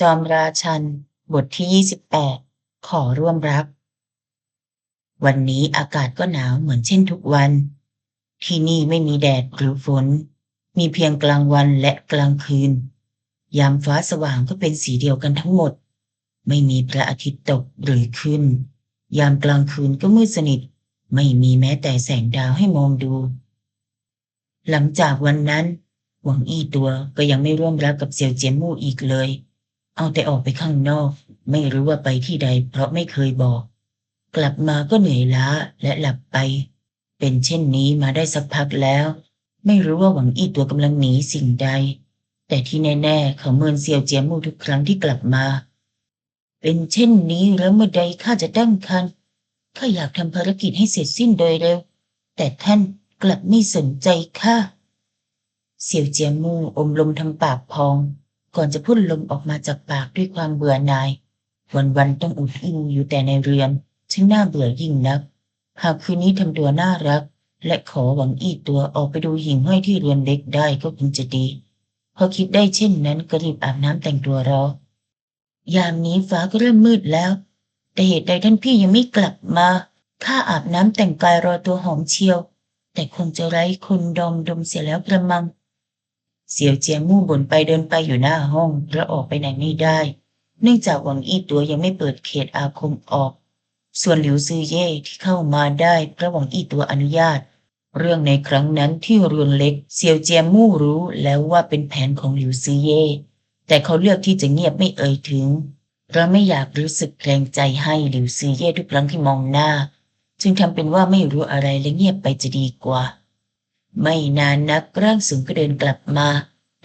จอมราชัน บทที่ 28 ขอร่วมรัก วันนี้อากาศก็หนาวเหมือนเช่นทุกวัน ที่นี่ไม่มีแดดหรือฝน มีเพียงกลางวันและกลางคืน ยามฟ้าสว่างก็เป็นสีเดียวกันทั้งหมด ไม่มีพระอาทิตย์ตกหรือขึ้น ยามกลางคืนก็มืดสนิท ไม่มีแม้แต่แสงดาวให้มองดู หลังจากวันนั้น หวังอี้ตัวก็ยังไม่ร่วมรักกับเสี่ยวเจียมู่อีกเลย เอาแต่ออกไปข้างนอก ไม่รู้ว่าไปที่ใด เพราะไม่เคยบอก กลับมาก็เหนื่อยล้าและหลับไป เป็นเช่นนี้มาได้สักพักแล้ว ไม่รู้ว่าหวังอี้ตัวกำลังหนีสิ่งใด แต่ที่แน่ๆเขาเมินเซียวเจียมู่ทุกครั้งที่กลับมา เป็นเช่นนี้แล้วเมื่อใดข้าจะตั้งครรภ์ข้าอยากทำภารกิจให้เสร็จสิ้นโดยเร็ว แต่ท่านกลับไม่สนใจข้าเสี่ยวเจียมู่อมลมทางปากพอง ก่อนจะพ่นลมออกมาจากปากด้วยความเบื่อหน่าย วันๆต้องอุดอู้อยู่แต่ในเรือนช่งน่าเบื่อยิ่งนัก หากคืนนี้ทำตัวน่ารัก และขอหวังอี้ตัวออกไปดูหิ่งห้อยที่เรือนเล็กได้ก็คงจะดี พอคิดได้เช่นนั้นก็รีบอาบน้ำแต่งตัวรอ ยามนี้ฟ้าก็เริ่มมืดแล้ว แต่เหตุใดท่านพี่ยังไม่กลับมา ข้าอาบน้ำแต่งกายรอตัวหอมเชียว แต่คงจะไร้คนดมดมเสียแล้วกระมัง เสี่ยวเจียงมู่บ่นไปเดินไปอยู่หน้าห้องและออกไปไหนไม่ได้ เนื่องจากหวังอี้ตัวยังไม่เปิดเขตอาคมออก ส่วนหลิวซือเย่ที่เข้ามาได้เพราะหวังอี้ตัวอนุญาต เรื่องในครั้งนั้นที่เรือนเล็ก เสี่ยวเจียงมู่รู้แล้วว่าเป็นแผนของหลิวซือเย่แต่เขาเลือกที่จะเงียบไม่เอ่ยถึงเพราะไม่อยากรู้สึกแรงใจให้หลิวซือเย่ทุกครั้งที่มองหน้า จึงทำเป็นว่าไม่รู้อะไรและเงียบไปจะดีกว่า ไม่นานนักร่างสูงก็เดินกลับมา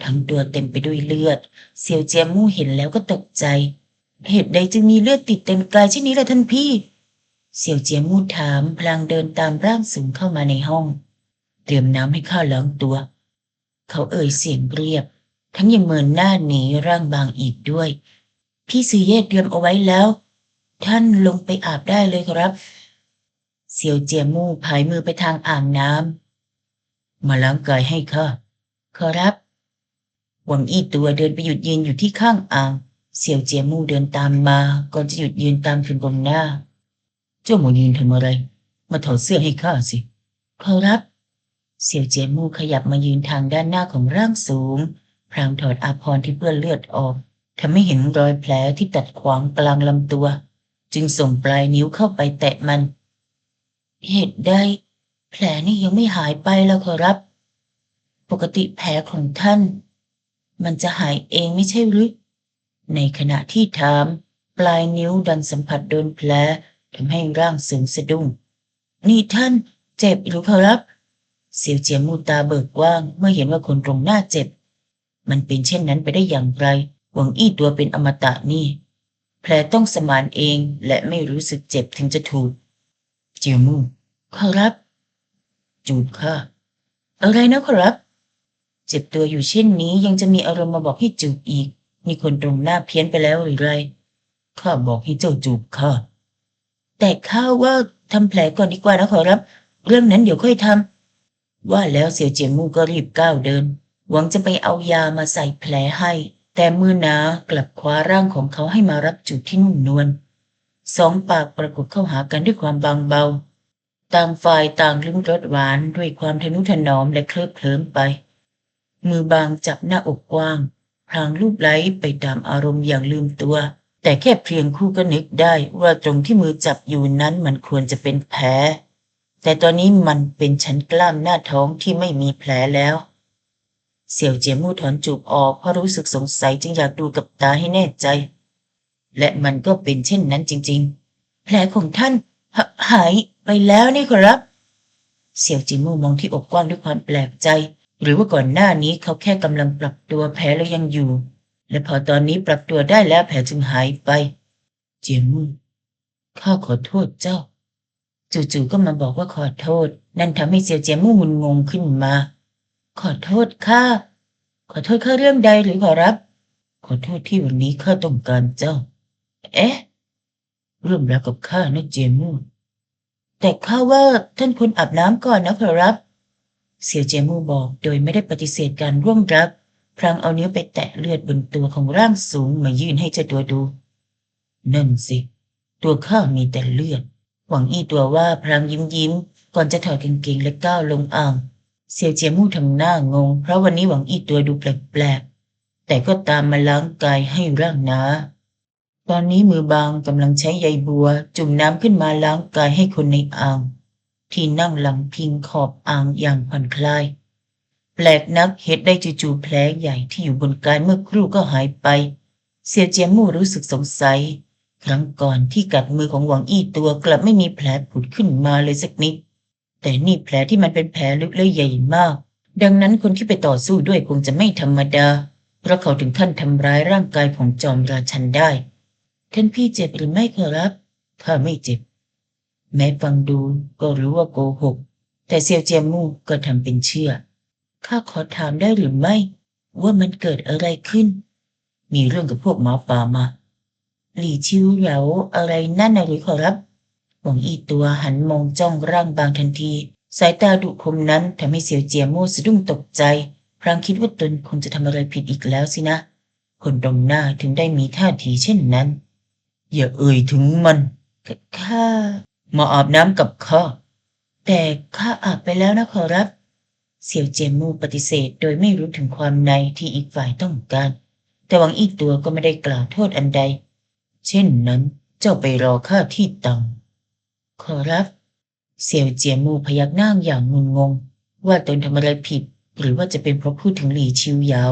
ทั้งตัวเต็มไปด้วยเลือด เซียวเจียมู่เห็นแล้วก็ตกใจ เหตุใดจึงมีเลือดติดเต็มกายเช่นนี้ล่ะท่านพี่ เซียวเจียมู่ถามพลางเดินตามร่างสูงเข้ามาในห้อง เตรียมน้ำให้ข้าล้างตัว เขาเอ่ยเสียงเรียบ ทั้งยังเมินหน้าหนีร่างบางอีกด้วย พี่ซือเย่เตรียมเอาไว้แล้ว ท่านลงไปอาบได้เลยครับ เซียวเจียมู่พายมือไปทางอ่างน้ำมาล้างกายให้ข้าขอรับ หวังอี้ตัวเดินไปหยุดยืนอยู่ที่ข้างอ่างเสี่ยวเจียมู่เดินตามมา ก่อนจะหยุดยืนตามขึ้นบนหน้า เจ้าหมูยืนทำอะไร มาถอดเสื้อให้ข้าสิขอรับ เสี่ยวเจียมู่ขยับมายืนทางด้านหน้าของร่างสูง พรางถอดอาภรที่เปื้อนเลือดออกทำให้เห็นรอยแผลที่ตัดขวางกลางลำตัว จึงส่งปลายนิ้วเข้าไปแตะมัน เหตุใดแผลนี่ยังไม่หายไปแล้วขอรับ ปกติแผลของท่าน มันจะหายเองไม่ใช่หรือ ในขณะที่ถาม ปลายนิ้วดันสัมผัสโดนแผลทำให้ร่างสูงสะดุ้ง นี่ท่านเจ็บหรือขอรับ เสียวเจียมูตาเบิกว้าง เมื่อเห็นว่าคนตรงหน้าเจ็บ มันเป็นเช่นนั้นไปได้อย่างไร หวังอี้ตัวเป็นอมตะนี่ แผลต้องสมานเองและไม่รู้สึกเจ็บถึงจะถูก เจียมูขอรับ จูบค่ะอะไรนะขอรับ เจ็บตัวอยู่เช่นนี้ยังจะมีอารมณ์มาบอกให้จูบอีก มีคนตรงหน้าเพี้ยนไปแล้วหรือไรข้าบอกให้เจ้าจูบค่ะแต่ข้าว่าทำแผลก่อนดีกว่านะขอรับ เรื่องนั้นเดี๋ยวค่อยทำว่าแล้วเสี่ยวเจียงมู่ก็รีบก้าวเดิน หวังจะไปเอายามาใส่แผลให้ แต่มือหนากลับคว้าร่างของเขาให้มารับจูบที่นุ่มนวลสองปากประกบเข้าหากันด้วยความบางเบา ต่างฝ่ายต่างลิ้มรสหวานด้วยความทนุถนอมและเคลิบเคลิ้มไป มือบางจับหน้าอกกว้าง พลางรูปไล้ไปตามอารมณ์อย่างลืมตัว แต่แค่เพียงคู่ก็นึกได้ว่าตรงที่มือจับอยู่นั้นมันควรจะเป็นแผล แต่ตอนนี้มันเป็นชั้นกล้ามหน้าท้องที่ไม่มีแผลแล้ว เสี่ยวเจียมู่ถอนจูบออกเพราะรู้สึกสงสัยจึงอยากดูกับตาให้แน่ใจ และมันก็เป็นเช่นนั้นจริง ๆ แผลของท่านหหายไปแล้วนี่ครับ เสี่ยวจิมู่มองที่อกกว้างด้วยความแปลกใจ หรือว่าก่อนหน้านี้เขาแค่กำลังปรับตัวแผลแล้วยังอยู่ และพอตอนนี้ปรับตัวได้แล้วแผลจึงหายไป เจียมู่ข้าขอโทษเจ้า จู่ๆก็มาบอกว่าขอโทษ นั่นทำให้เสียวเจียมู่มึนงงขึ้นมา ขอโทษข้าขอโทษข้าเรื่องใดหรือขอรับ ขอโทษที่วันนี้ข้าต้องการเจ้า เอ๊ะเร่วมรักกับข้านะเจียมู่แต่ข้าว่าท่านควรอาบน้ำก่อนนะขอรับ เสี่ยวเจียมู่บอกโดยไม่ได้ปฏิเสธการร่วมรักพรางเอานิ้วไปแตะเลือดบนตัวของร่างสูงมายื่นให้เจ้าตัวดู นั่นสิ ตัวข้ามีแต่เลือด หวังอี้ตัวว่าพรางยิ้มยิ้ม ก่อนจะถอดกางเกงและก้าวลงอ่าง เสี่ยวเจียมู่ทำหน้างง เพราะวันนี้หวังอี้ตัวดูแปลกๆ แต่ก็ตามมาล้างกายให้ร่างนาตอนนี้มือบางกำลังใช้ใยบัว จุ่มน้ำขึ้นมาล้างกายให้คนในอ่าง ที่นั่งหลังพิงขอบอ่างอย่างผ่อนคลาย แปลกนักเหตุได้จู่ๆแผลใหญ่ที่อยู่บนกายเมื่อครู่ก็หายไป เสียวเจียมู่รู้สึกสงสัย ครั้งก่อนที่กัดมือของหวังอี้ตัวกลับไม่มีแผลผุดขึ้นมาเลยสักนิด แต่นี่แผลที่มันเป็นแผลลึกและใหญ่มาก ดังนั้นคนที่ไปต่อสู้ด้วยคงจะไม่ธรรมดา เพราะเขาถึงขั้นทำร้ายร่างกายของจอมราชันได้ท่านพี่เจ็บหรือไม่ขอรับข้าไม่เจ็บ แม้ฟังดูก็รู้ว่าโกหก แต่เซียวเจียมู่ก็ทำเป็นเชื่อ ข้าขอถามได้หรือไม่ ว่ามันเกิดอะไรขึ้น มีเรื่องกับพวกหมาป่ามา หลี่ชิวเหลาอะไรนั่นนะหรือขอรับหวังอีตัวหันมองจ้องร่างบางทันที สายตาดุคมนั้นทำให้เสียวเจียโม่สะดุ้งตกใจ พรางคิดว่าตนคงจะทำอะไรผิดอีกแล้วสินะ คนตรงหน้าถึงได้มีท่าทีเช่นนั้น อย่าเอ่ยถึงมันข้า มาอาบน้ำกับข้า แต่ข้าอาบไปแล้วนะขอรับ เสี่ยวเจียมูปฏิเสธโดยไม่รู้ถึงความในที่อีกฝ่ายต้องการ แต่หวังอีกตัวก็ไม่ได้กล่าวโทษอันใด เช่นนั้นเจ้าไปรอข้าที่ตังขอรับ เสี่ยวเจียมูพยักหน้าอย่างงุนงง ว่าตนทำอะไรผิด หรือว่าจะเป็นเพราะพูดถึงหลี่ชิวเยา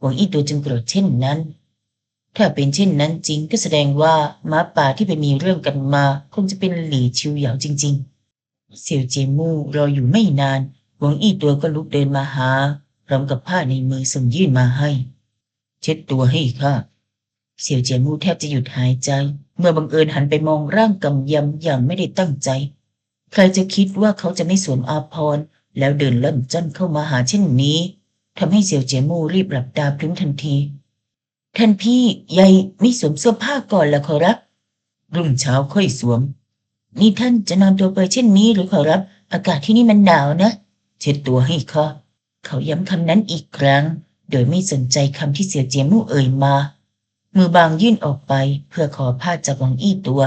หวังอีตัวจึงโกรธเช่นนั้น ถ้าเป็นเช่นนั้นจริงก็แสดงว่าม้าป่าที่ไปมีเรื่องกันมา คงจะเป็นหลี่ชิวเหยาจริง ๆ เสี่ยวเจมูรออยู่ไม่นานหวงอี้ตัวก็ลุกเดินมาหา พร้อมกับผ้าในมือส่งยื่นมาให้ เช็ดตัวให้ข้าเสี่ยวเจมูแทบจะหยุดหายใจ เมื่อบังเอิญหันไปมองร่างกำยำอย่างไม่ได้ตั้งใจ ใครจะคิดว่าเขาจะไม่สวมอาภรณ์แล้วเดินเล่มจ้นเข้ามาหาเช่นนี้ทำให้เสี่ยวเจมูรีบหลับตาพลิ้มทันที ท่านพี่ยายไม่สวมเสื้อผ้าก่อนละขอรับ รุ่งเช้าค่อยสวม นี่ท่านจะนอนตัวเปลือยเช่นนี้หรือขอรับ อากาศที่นี่มันหนาวนะ เช็ดตัวให้ข้าเขาย้ำคำนั้นอีกครั้ง โดยไม่สนใจคำที่เสียเจียมู่เอ่ยมา มือบางยื่นออกไปเพื่อขอผ้าจากวังอี้ตัว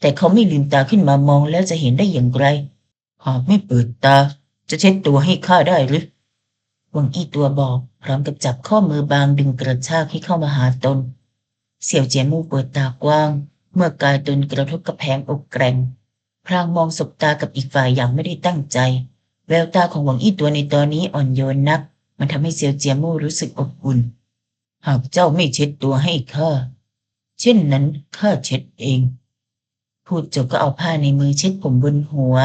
แต่เขาไม่ลืมตาขึ้นมามองแล้วจะเห็นได้อย่างไร หากไม่เปิดตา จะเช็ดตัวให้ข้าได้หรือวังอี้ตัวบอก พร้อมกับจับข้อมือบางดึงกระชากให้เข้ามาหาตน เสี่ยวเจียมู่เปิดตากว้าง เมื่อกายตนกระทบกับแผงอกแกร่งพรางมองสบตากับอีกฝ่ายอย่างไม่ได้ตั้งใจ แววตาของหวังอี้ตัวในตอนนี้อ่อนโยนนัก มันทำให้เซียวเจียมู่รู้สึกอบอุ่น หากเจ้าไม่เช็ดตัวให้ข้าเช่นนั้นข้าเช็ดเอง พูดจบก็เอาผ้าในมือเช็ดผมบนหัว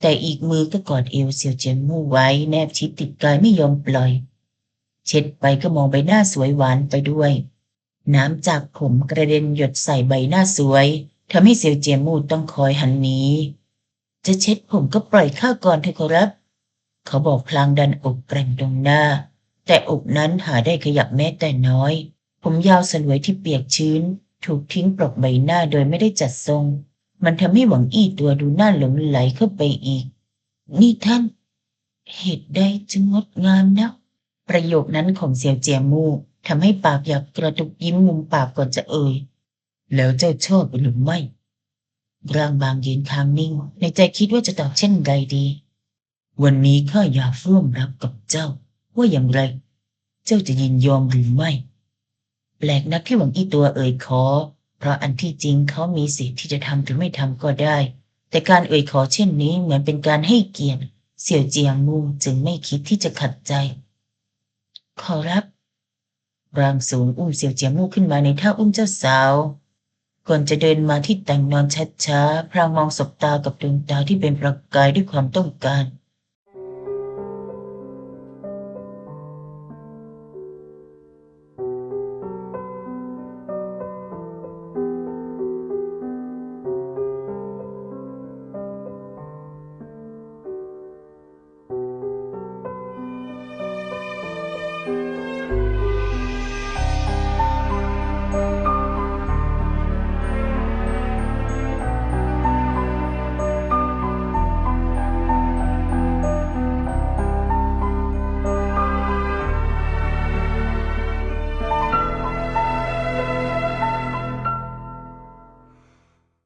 แต่อีกมือก็กอดเอวเซียวเจียมู่ไว้แนบชิดติดกายไม่ยอมปล่อย เช็ดไปก็มองใบหน้าสวยหวานไปด้วย น้ำจากผมกระเด็นหยดใส่ใบหน้าสวยทำให้เซียวเจียมูต้องคอยหันหนีจะเช็ดผมก็ปล่อยข้าก่อนเถอะขอรับ เขาบอกพลางดันอกแกร่งตรงหน้า แต่อกนั้นหาได้ขยับแม้แต่น้อย ผมยาวสลวยที่เปียกชื้น ถูกทิ้งปลอกใบหน้าโดยไม่ได้จัดทรง มันทำให้หวังอี้ตัวดูน่าหลงไหลเข้าไปอีก นี่ท่าน เหตุใดจึงงดงามนะ ประโยคนั้นของเซียวเจียมู่ทำให้ปากอยากกระตุกยิ้มมุมปากก่อนจะเอ่ย แล้วเจ้าชอบหรือไม่ร่างบางยืนค้างนิ่ง ในใจคิดว่าจะตอบเช่นไรดี วันนี้ข้าอยากร่วมรับกับเจ้า ว่าอย่างไร เจ้าจะยินยอมหรือไม่ แปลกนักที่หวังอีตัวเอ่ยขอ เพราะอันที่จริงเขามีสิทธิ์ที่จะทำหรือไม่ทำก็ได้ แต่การเอ่ยขอเช่นนี้เหมือนเป็นการให้เกียรติ เสี่ยวเจียงมูจึงไม่คิดที่จะขัดใจ ขอรับร่างสูงอุ้มเสี่ยวเจียมู่ขึ้นมาในท่าอุ้มเจ้าสาว ก่อนจะเดินมาที่แต่งนอนช้าๆพรางมองสบตากับดวงตาที่เป็นประกายด้วยความต้องการ